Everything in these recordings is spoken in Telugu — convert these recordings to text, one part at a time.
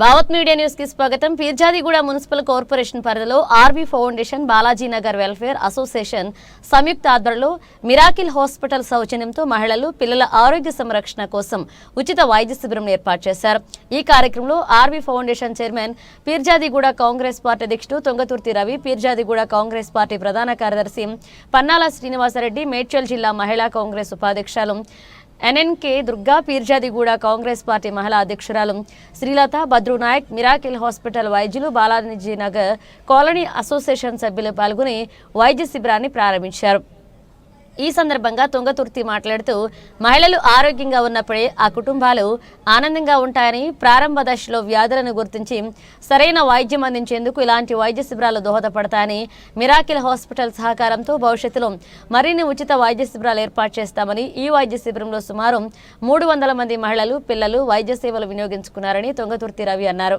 భావత్ మీడియా న్యూస్కి స్వాగతం. పీర్జాదిగూడ మున్సిపల్ కార్పొరేషన్ పరిధిలో RV foundation Balajinagar welfare association సంయుక్త ఆధ్వర్యంలో మిరాకిల్ హాస్పిటల్ సౌజన్యంతో మహిళలు పిల్లల ఆరోగ్య సంరక్షణ కోసం ఉచిత వైద్య శిబిరం ఏర్పాటు చేశారు. ఈ కార్యక్రమంలో RV foundation chairman Peerzadiguda Congress party అధ్యక్షుడు తొంగతుర్తి రవి పీర్జాదిగూడ కాంగ్రెస్ పార్టీ ప్రధాన కార్యదర్శి పన్నాల శ్రీనివాసరెడ్డి మేడ్చల్ జిల్లా మహిళా కాంగ్రెస్ ఉపాధ్యక్షులు ఎన్ఎన్కే దుర్గా పీర్జాదిగూడ కాంగ్రెస్ పార్టీ మహిళా అధ్యక్షురాలు శ్రీలత బద్రునాయక్ మిరాకిల్ హాస్పిటల్ వైద్యులు బాలాజీ నగర్ కాలనీ అసోసియేషన్ సభ్యులు పాల్గొని వైద్య శిబిరాన్ని ప్రారంభించారు. ఈ సందర్భంగా తుంగతుర్తి మాట్లాడుతూ మహిళలు ఆరోగ్యంగా ఉన్నప్పుడే ఆ కుటుంబాలు ఆనందంగా ఉంటాయని ప్రారంభ దశలో వ్యాధులను గుర్తించి సరైన వైద్యం అందించేందుకు ఇలాంటి వైద్య శిబిరాలు దోహదపడతాయని మిరాకిల్ హాస్పిటల్ సహకారంతో భవిష్యత్తులో మరిన్ని ఉచిత వైద్య శిబిరాలు ఏర్పాటు చేస్తామని ఈ వైద్య శిబిరంలో సుమారు మూడు వందల మంది మహిళలు పిల్లలు వైద్య సేవలు వినియోగించుకున్నారని తుంగతుర్తి రవి అన్నారు.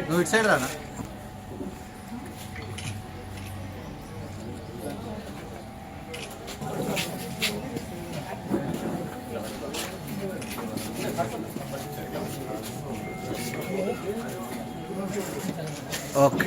నువ్వు ఇటు సైడ్ రానా ఓకే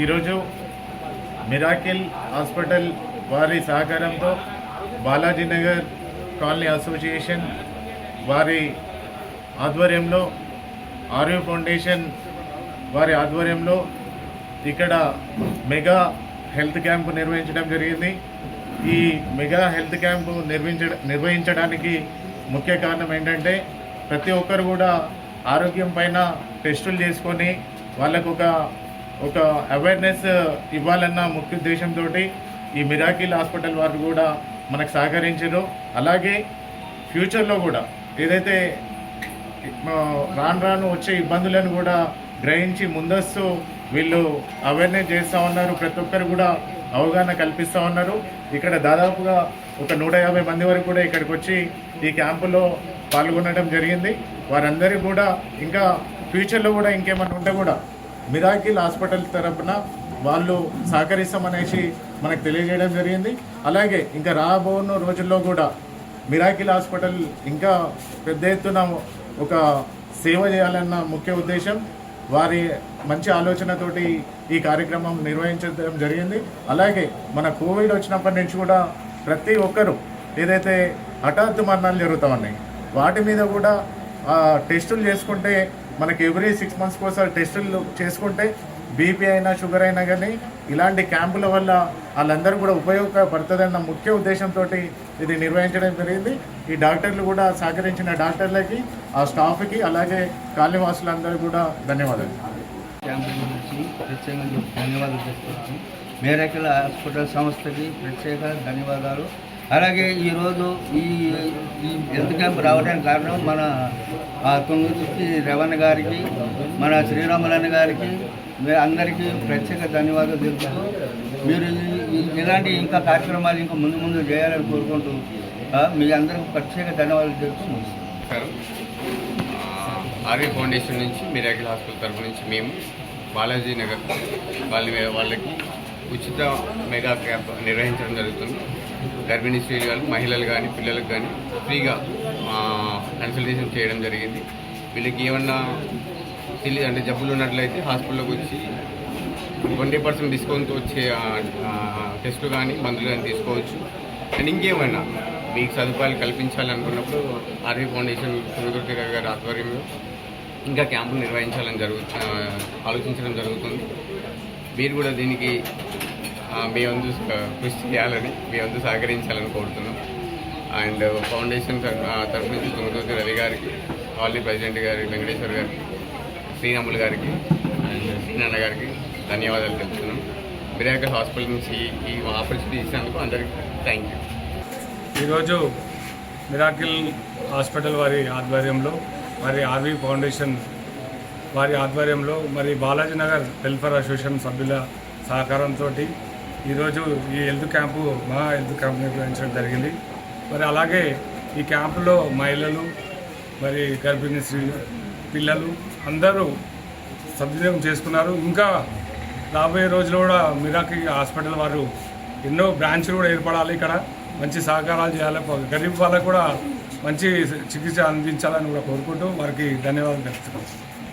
ఈరోజు మిరాకిల్ హాస్పిటల్ వారి సహకారంతో బాలాజీ నగర్ కాలనీ అసోసియేషన్ వారి ఆధ్వర్యంలో ఆర్యూ ఫౌండేషన్ వారి ఆధ్వర్యంలో ఇక్కడ మెగా హెల్త్ క్యాంపు నిర్వహించడం జరిగింది. ఈ మెగా హెల్త్ క్యాంపు నిర్వహించ నిర్వహించడానికి ముఖ్య కారణం ఏంటంటే ప్రతి ఒక్కరు కూడా ఆరోగ్యం పైన టెస్టులు చేసుకొని వాళ్ళకు ఒక ఒక అవేర్నెస్ uh, ఇవ్వాలన్న ముఖ్య ఉద్దేశంతో ఈ మిరాకిల్ హాస్పిటల్ వారు కూడా మనకు సహకరించారు. అలాగే ఫ్యూచర్లో కూడా ఏదైతే రాను రాను వచ్చే ఇబ్బందులను కూడా గ్రహించి ముందస్తు వీళ్ళు అవేర్నెస్ చేస్తూ ఉన్నారు. ప్రతి ఒక్కరు కూడా అవగాహన కల్పిస్తూ ఉన్నారు. ఇక్కడ దాదాపుగా ఒక నూట యాభై మంది వరకు కూడా ఇక్కడికి వచ్చి ఈ క్యాంపులో పాల్గొనడం జరిగింది. వారందరూ కూడా ఇంకా ఫ్యూచర్లో కూడా ఇంకేమైనా ఉంటే కూడా మిరాకిల్ హాస్పిటల్ తరపున వాళ్ళు సహకరిస్తామనేసి మనకు తెలియజేయడం జరిగింది. అలాగే ఇంకా రాబోన్న రోజుల్లో కూడా మిరాకిల్ హాస్పిటల్ ఇంకా పెద్ద ఎత్తున ఒక సేవ చేయాలన్న ముఖ్య ఉద్దేశం వారి మంచి ఆలోచనతోటి ఈ కార్యక్రమం నిర్వహించడం జరిగింది. అలాగే మన కోవిడ్ వచ్చినప్పటి నుంచి కూడా ప్రతి ఒక్కరూ ఏదైతే హఠాత్తు మరణాలు జరుగుతూ ఉన్నాయి వాటి మీద కూడా టెస్టులు చేసుకుంటే మనకి ఎవ్రీ సిక్స్ మంత్స్ కోసం టెస్టులు చేసుకుంటే బీపీ అయినా షుగర్ అయినా కానీ ఇలాంటి క్యాంపుల వల్ల వాళ్ళందరూ కూడా ఉపయోగపడుతుందన్న ముఖ్య ఉద్దేశంతో ఇది నిర్వహించడం జరిగింది. ఈ డాక్టర్లు కూడా సహకరించిన డాక్టర్లకి ఆ స్టాఫ్కి అలాగే కాలనీవాసులందరూ కూడా ధన్యవాదాలు. క్యాంపు గురించి ప్రత్యేకంగా ధన్యవాదాలు చెప్తున్నాను మేరకల హాస్పిటల్ సంస్థకి ప్రత్యేక ధన్యవాదాలు. అలాగే ఈరోజు ఈ ఈ హెల్త్ క్యాంప్ రావడానికి కారణం మన ఆ తుంగతుర్తి రవణ గారికి మన శ్రీరాములన్న గారికి మీ అందరికీ ప్రత్యేక ధన్యవాదాలు తెలుపుతూ మీరు ఇలాంటి ఇంకా కార్యక్రమాలు ఇంకా ముందు ముందు చేయాలని కోరుకుంటూ మీ అందరికీ ప్రత్యేక ధన్యవాదాలు తెలుపుతున్నాం. ఆర్వీ ఫౌండేషన్ నుంచి మిరాకిల్ హాస్పిటల్ తరఫు నుంచి మేము బాలాజీ నగర్ వాళ్ళ వాళ్ళకి ఉచిత మెగా క్యాంప్ నిర్వహించడం జరుగుతుంది. గర్భిణీ స్త్రీలు కానీ మహిళలు కానీ పిల్లలకు కానీ ఫ్రీగా కన్సల్టేషన్ చేయడం జరిగింది. వీళ్ళకి ఏమన్నా తెలియదు అంటే జబ్బులు ఉన్నట్లయితే హాస్పిటల్లోకి వచ్చి ట్వంటీ పర్సెంట్ డిస్కౌంట్ వచ్చే టెస్టులు కానీ మందులు కానీ తీసుకోవచ్చు. అండ్ ఇంకేమైనా మీకు సదుపాయాలు కల్పించాలనుకున్నప్పుడు ఆర్వీ ఫౌండేషన్ తుంగదుర్గ గారి ఆధ్వర్యంలో ఇంకా క్యాంపులు నిర్వహించాలని జరుగు ఆలోచించడం జరుగుతుంది. మీరు కూడా దీనికి మీ వంతు కృషి చేయాలని మీ వంతు సహకరించాలని కోరుతున్నాం. అండ్ ఫౌండేషన్ తరఫు తరఫు నుంచి తుంగదుర్గ రవి గారికి కాలనీ ప్రెసిడెంట్ గారి వెంకటేశ్వర్ గారికి శ్రీరాములు గారికి అండ్ శ్రీనాన్న గారికి ధన్యవాదాలు తెలుపుతున్నాం. మిరాకల్ హాస్పిటల్ నుంచి ఈ ఆపర్చునిటీ ఇచ్చినందుకు అందరికీ థ్యాంక్ యూ ఈరోజు మిరాకిల్ హాస్పిటల్ వారి ఆధ్వర్యంలో మరి ఆర్వీ ఫౌండేషన్ వారి ఆధ్వర్యంలో మరి బాలాజీ నగర్ వెల్ఫేర్ అసోసియేషన్ సభ్యుల సహకారంతో ఈరోజు ఈ హెల్త్ క్యాంపు మహా హెల్త్ క్యాంప్ నిర్వహించడం జరిగింది. మరి అలాగే ఈ క్యాంపులో మహిళలు మరి గర్భిణీ స్త్రీలు పిల్లలు అందరూ సద్వినియోగం చేసుకున్నారు. ఇంకా రాబోయే రోజుల్లో కూడా మిరాకి హాస్పిటల్ వారు ఎన్నో బ్రాంచ్లు కూడా ఏర్పడాలి ఇక్కడ. మంచి సహకారాలు చేయాలి. గరీబ్ వాళ్ళకు కూడా మంచి చికిత్స అందించాలని కూడా కోరుకుంటూ వారికి ధన్యవాదాలు తెలుపుతున్నాను